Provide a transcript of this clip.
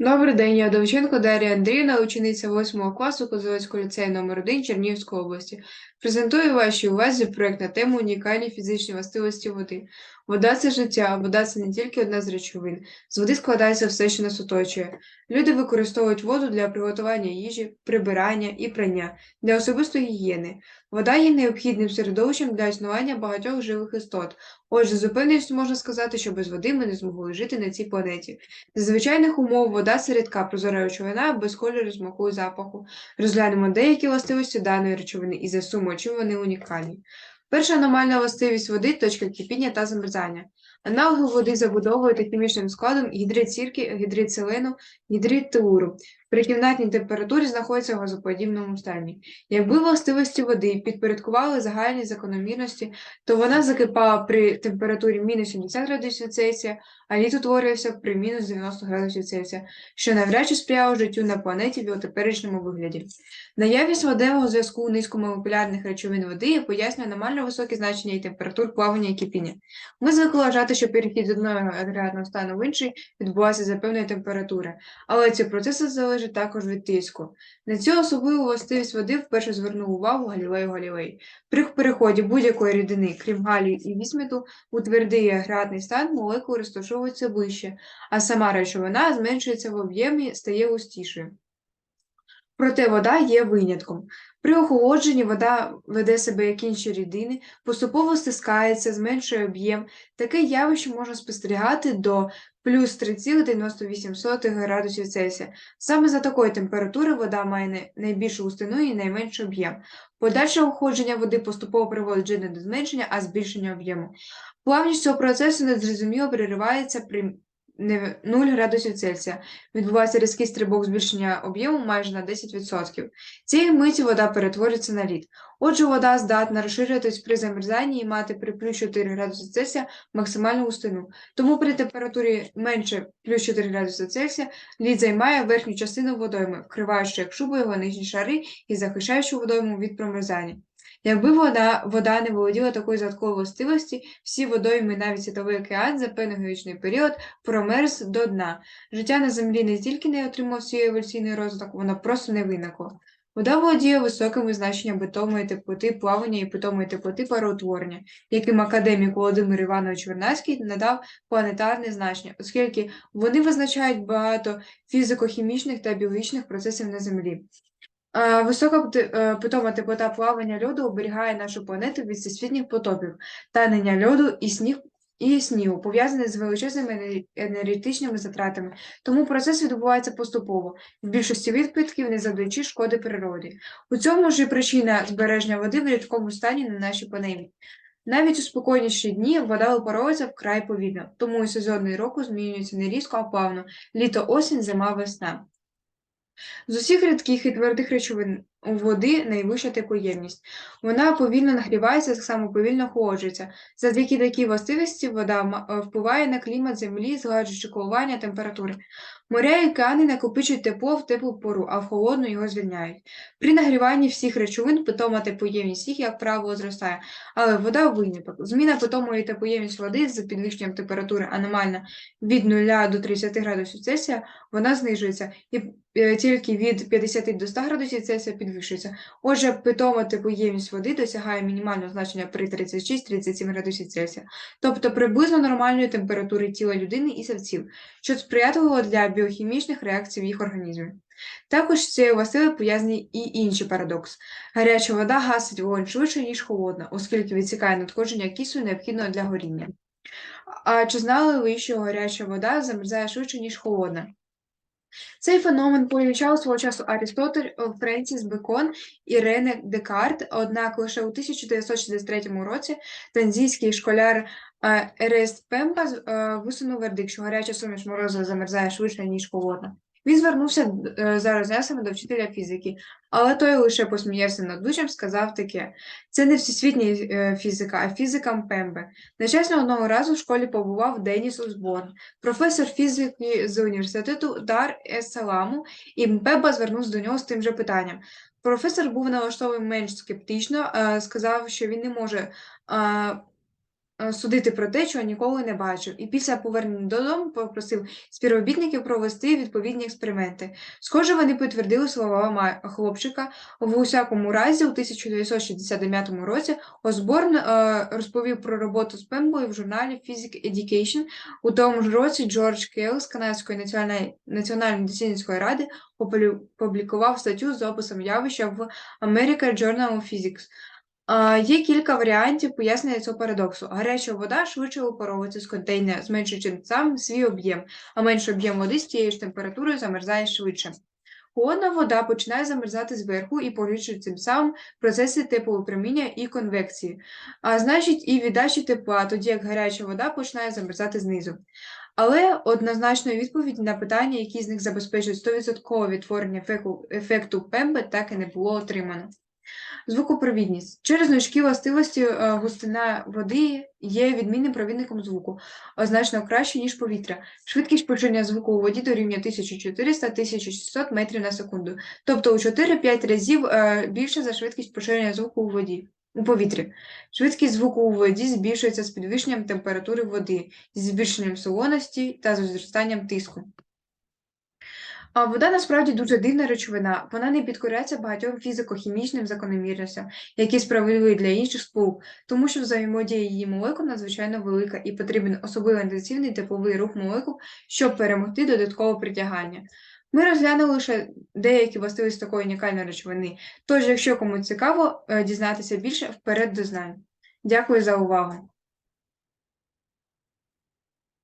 Добрий день, я Довченко Дар'я Андріївна, учениця 8 класу Козовецького ліцею номер 1 Чернігівської області. Презентую вашій увазі проект на тему унікальні фізичні властивості води. Вода це життя, вода це не тільки одна з речовин. З води складається все, що нас оточує. Люди використовують воду для приготування їжі, прибирання і прання, для особистої гігієни. Вода є необхідним середовищем для існування багатьох живих істот. Отже, з упевненістю можна сказати, що без води ми не змогли жити на цій планеті. За звичайних умов вода це рідка прозора речовина без кольору, смаку і запаху. Розглянемо деякі властивості даної речовини і засумо, чим вони унікальні. Перша аномальна властивість води точка кипіння та замерзання. Аналоги води забудовою та хімічним складом гідрид сірки, гідрид селену, гідрид телуру. При кімнатній температурі знаходяться в газоподібному стані. Якби властивості води підпорядкували загальні закономірності, то вона закипала при температурі мінус 70 градусів Цельсія, а лід утворювався при мінус 90 градусів Цельсія, що навряд чи сприяло життю на планеті в його теперішньому вигляді. Наявність водевого зв'язку у низькомолекулярних речовин води пояснює аномально високі значення і температур плавання і кипіння. Ми звикли вважати, що перехід з одного агрегатного стану в інший відбувається за певної температури, але ці процеси залежать також від тиску. На цю особливу властивість води вперше звернув увагу Галілей Галілей. При переході будь-якої рідини, крім галію і вісміту, у твердий агрегатний стан молекули розташовуються ближче, а сама речовина зменшується в об'ємі, стає густішою. Проте вода є винятком. При охолодженні вода веде себе як інші рідини, поступово стискається, зменшує об'єм. Таке явище можна спостерігати до плюс 3,98 градусів Цельсія. Саме за такої температури вода має найбільшу густину і найменший об'єм. Подальше охолодження води поступово приводить не до зменшення, а збільшення об'єму. Плавність цього процесу незрозуміло переривається при 0 градусів Цельсія. Відбувається різкий стрибок збільшення об'єму майже на 10%. Цієї миті вода перетворюється на лід. Отже, вода здатна розширюватись при замерзанні і мати при плюс 4 градуси Цельсія максимальну густину. Тому при температурі менше плюс 4 градуси Цельсія лід займає верхню частину водойми, вкриваючи як шубу його нижні шари і захищаючи водойму від промерзання. Якби вода вода не володіла такою загадковою властивості, всі водойми, навіть світовий океан за певний геологічний період промерз до дна. Життя на землі не тільки не отримав свій еволюційний розвиток, воно просто не виникло. Вода володіє високими значенням питомої теплоти, плавання і питомої теплоти пароутворення, яким академік Володимир Іванович Вернадський надав планетарне значення, оскільки вони визначають багато фізико-хімічних та біологічних процесів на Землі. Висока е, питома теплота плавання льоду оберігає нашу планету від всесвітніх потопів, танення льоду і сніг і снігу, пов'язаний з величезними енергетичними затратами, тому процес відбувається поступово, в більшості випадків не завдаючи шкоди природі. У цьому ж і причина збереження води в рідкому стані на нашій планеті. Навіть у спокійніші дні вода випаровується вкрай повільно, тому і сезонний року змінюється не різко, а плавно літо, осінь, зима, весна. З усіх рідких і твердих речовин води найвища теплоємність. Вона повільно нагрівається, так само повільно охолоджується. Завдяки такій властивості вода е, впливає на клімат землі, згладжуючи коливання температури. Моря і океани накопичують тепло в теплу пору, а в холодну його звільняють. При нагріванні всіх речовин питома теплоємність їх, як правило, зростає, але вода виняток. Зміна питомої теплоємності води з підвищенням температури аномальна від 0 до 30 градусів Цельсія, вона знижується, і е, тільки від 50 до 100 градусів Цельсія підвищується. Отже, питома теплоємність води досягає мінімального значення при 36-37 градусів Цельсія, тобто приблизно нормальної температури тіла людини і савців, що сприятливо для біохімічних реакцій в їх організмі. Також з цією властивою пов'язаний і інший парадокс. Гаряча вода гасить вогонь швидше, ніж холодна, оскільки відсікає надходження кису необхідного для горіння. А чи знали ви, що гаряча вода замерзає швидше, ніж холодна? Цей феномен помічав свого часу Арістотель, Френсіс Бекон і Рене Декарт, однак лише у 1963 році танзійський школяр Ерест Пемпа висунув вердикт, що гаряча суміш морозу замерзає швидше, ніж холодна. Він звернувся е, за роз'ясненнями до вчителя фізики, але той лише посміявся над душем, сказав таке: це не всесвітня е, фізика, а фізика Мпембе. Нечесно одного разу в школі побував Деніс Узборн, професор фізики з університету Дар ес Саламу, і Мпемба звернувся до нього з тим же питанням. Професор був налаштований менш скептично, сказав, що він не може е, судити про те, чого ніколи не бачив, і після повернення додому попросив співробітників провести відповідні експерименти. Схоже, вони підтвердили слова хлопчика. В усякому разі, у 1969 році Осборн е, розповів про роботу з Пембою в журналі Physics Education. У тому ж році Джордж Кейл з Канадської національної, дослідницької ради опублі- опублікував статтю з описом явища в American Journal of Physics. Є кілька варіантів пояснення цього парадоксу. Гаряча вода швидше випаровується з контейнера, зменшуючи самим свій об'єм, а менший об'єм води з тією ж температурою замерзає швидше. Холодна вода починає замерзати зверху і поліпшує цим самим процеси тепловипроміння і конвекції, а значить і віддачі тепла, тоді як гаряча вода починає замерзати знизу. Але однозначної відповіді на питання, які з них забезпечують 100% відтворення ефекту Пембе, так і не було отримано. Звукопровідність. Через значкі властивості е, густина води є відмінним провідником звуку, значно краще, ніж повітря. Швидкість поширення звуку у воді дорівнює 1400-1600 метрів на секунду, тобто у 4-5 разів е, більше за швидкість поширення звуку у воді. У повітрі. Швидкість звуку у воді збільшується з підвищенням температури води, зі збільшенням солоності та з зростанням тиску. А вода насправді дуже дивна речовина. Вона не підкоряється багатьом фізико-хімічним закономірностям, які справедливі для інших сполук, тому що взаємодія її молекул надзвичайно велика і потрібен особливо інтенсивний тепловий рух молекул, щоб перемогти додаткове притягання. Ми розглянули лише деякі властивості такої унікальної речовини. Тож, якщо комусь цікаво е, дізнатися більше, вперед до знань. Дякую за увагу!